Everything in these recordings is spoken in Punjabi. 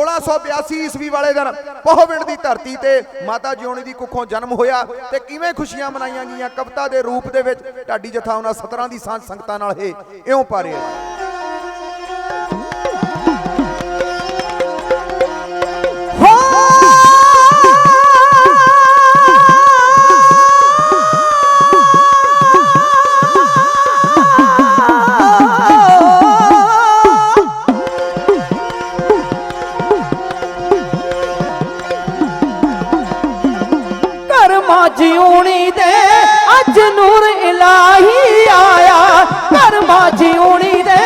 1682 ਈਸਵੀ ਵਾਲੇ ਦਿਨ ਪੋਹਵਿੰਡ ਦੀ ਧਰਤੀ ਤੇ ਮਾਤਾ ਜਿਉਣੀ ਦੀ ਕੁੱਖੋਂ ਜਨਮ ਹੋਇਆ ਤੇ ਕਿਵੇਂ ਖੁਸ਼ੀਆਂ ਮਨਾਈਆਂ ਗਈਆਂ ਕਵਿਤਾ ਦੇ ਰੂਪ ਦੇ ਵਿੱਚ ਢਾਡੀ ਜਥਾ ਉਹਨਾਂ ਸਤਰਾਂ ਦੀ ਸਾਂਝ ਸੰਗਤਾਂ ਨਾਲ ਇਹ ਇਉਂ ਪਾ ਕਰਮਾ ਜਿਉਣੀ ਦੇ ਅੱਜ ਨੂਰ ਇਲਾਹੀ ਆਇਆ। ਕਰਮਾ ਜਿਉਣੀ ਦੇ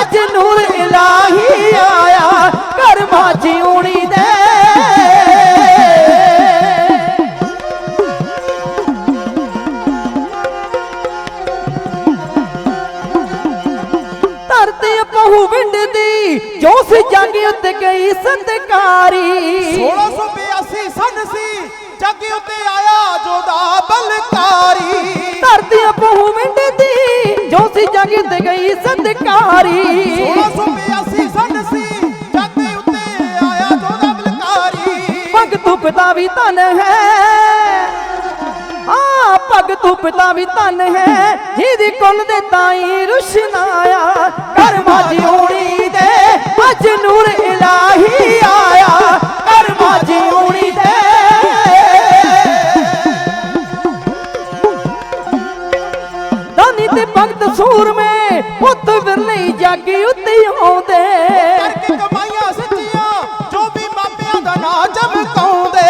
ਅੱਜ ਨੂਰ ਇਲਾਹੀ ਆਇਆ। ਕਰਮਾ ਜਿਉਣੀ ਦੇ ਧਰਤੀ ਪਹੂ ਵਿੰਡ ਦੀ ਜੋ ਜੰਗ ਉੱਤੇ ਗਈ ਸੰਤਕਾਰੀ। 1682 ਸਨ ਸੀ ਜੱਗ ਉੱਤੇ ਆਇਆ ਜੋਦਾ ਬਲਕਾਰੀ। ਧਰਤੀ ਪਹੂ ਵਿੰਡ ਦੀ ਜੋ ਸੀ ਜੰਗ ਉੱਤੇ ਗਈ ਸੰਤਕਾਰੀ। 1682 ਸਨ ਸੀ ਜੱਗ ਉੱਤੇ ਆਇਆ ਜੋਦਾ ਬਲਕਾਰੀ। ਪੱਗ ਤੂੰ ਪਿਤਾ ਵੀ ਧਨ ਹੈ। ਆ ਪੱਗ ਤੂੰ ਪਿਤਾ ਵੀ ਧਨ ਹੈ। ਜਿਹਦੀ ਕੁੱਲ ਦੇ ਤਾਈ ਰੁਸ਼ਨਾਇਆ। ਜੱਗ ਉੱਤੇ ਆਉਂਦੇ। ਕਰਕੇ ਕਮਾਈਆਂ ਸੱਚੀਆਂ ਜੋ ਵੀ ਮਾਪਿਆਂ ਦਾ ਨਾਂ ਚਮਕਾਉਂਦੇ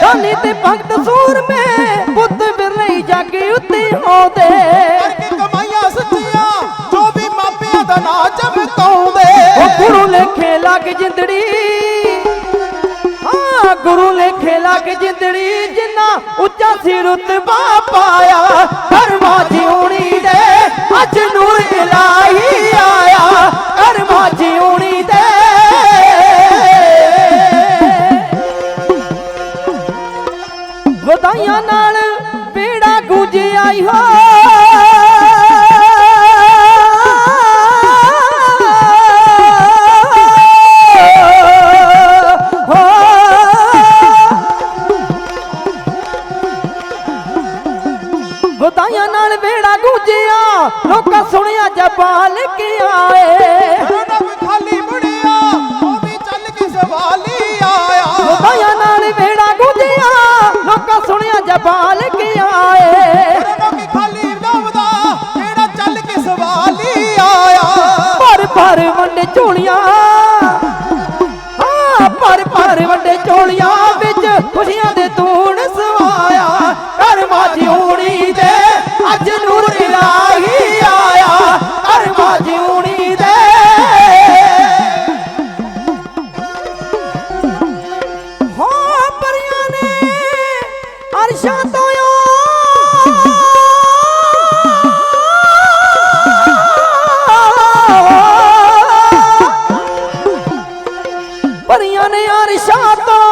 ਦਾਨੀ ਤੇ ਭਗਤ ਸੂਰਮੇ ਪੁੱਤ ਵਿਰਲੇ ਜੱਗ ਉੱਤੇ ਆਉਂਦੇ। ਕਰਕੇ ਕਮਾਈਆਂ ਸੱਚੀਆਂ ਜੋ ਵੀ ਮਾਪਿਆਂ ਦਾ ਨਾਂ ਚਮਕਾਉਂਦੇ ਉਹ ਗੁਰੂ ਲੇਖੇ ਲੱਗ ਜਿੰਦੜੀ। ਹਾਂ ਗੁਰੂ ਲੇਖੇ ਲੱਗ ਜਿੰਦੜੀ ਜਿੰਨਾ ਉੱਚਾ ਸੀ ਰੁਤਬਾ ਪਾਇਆ। ਕਰਮਾ ਜਿਉਣੀ ਵਧਾਈਆਂ ਨਾਲ ਬੇੜਾ ਗੂੰਜ ਆਈ ਹੋ। ਵਧਾਈਆਂ ਨਾਲ ਬੇੜਾ ਗੂੰਜਿਆ, ਲੋਕਾਂ ਸੁਣਿਆ ਜਪਾਲ ਕੇ ਆਏ। ਖਾਲੀ ਵੰਡੇ ਝੋਲੀਆਂ। ਹਾਂ, ਪਰ ਪਰ ਵੰਡੇ ਝੋਲੀਆਂ ਵਿੱਚ ਖੁਸ਼ੀਆਂ ਦੇ ਤੂਣ ਸਵਾਇਆ। ਕਰਮਾ ਜਿਉਣੀ ਦੇ ਅੱਜ ਨੂਰ ਇਲਾਹੀ ਆਇਆ। ਕਰਮਾ ਜਿਉਣੀ ਦੇ ਹੋ, ਪਰੀਆਂ ਨੇ ਅਰਸ਼ਾਂ ਤੋਂ ਪਰੀਆਂ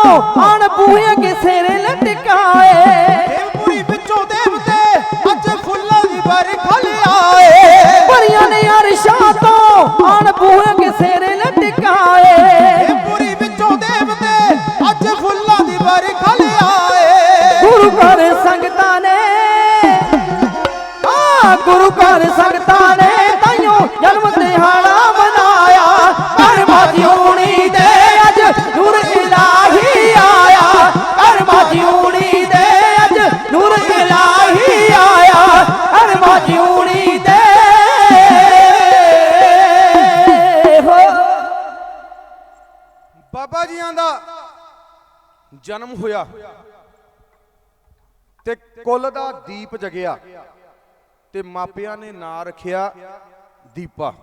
ਆਣ ਬੂਹੇ ਅੱਗੇ ਸਿਰੇ ਲਟਕਾਏ। ਦੇਵਪੁਰੀ ਵਿੱਚੋਂ ਦੇਵਤੇ ਅੱਜ ਫੁੱਲਾਂ ਦੀ ਬਰਖਾ ਲਿਆਏ ਪਰੀਆਂ ਨੇ ਅਰਸ਼ਾਂ ਤੋਂ ਆਣ ਬੂਹੇ ਅੱਗੇ ਸਿਰੇ ਲਟਕਾਏ। ਦੇਵਪੁਰੀ ਵਿੱਚੋਂ ਦੇਵਤੇ ਅੱਜ ਫੁੱਲਾਂ ਦੀ ਬਰਖਾ ਲਿਆਏ ਗੁਰੂ ਘਰ ਸੰਗਤਾਂ ਨੇ ਆ ਗੁਰੂ ਘਰ ਸੰਗਤਾਂ ਨੇ ਤਾਈਓ ਜਨਮ ਜਨਮ ਹੋਇਆ ਤੇ ਕੁੱਲ ਦਾ ਦੀਪ ਜਗਿਆ ਤੇ ਮਾਪਿਆਂ ਨੇ ਨਾਂ ਰੱਖਿਆ ਦੀਪਾ।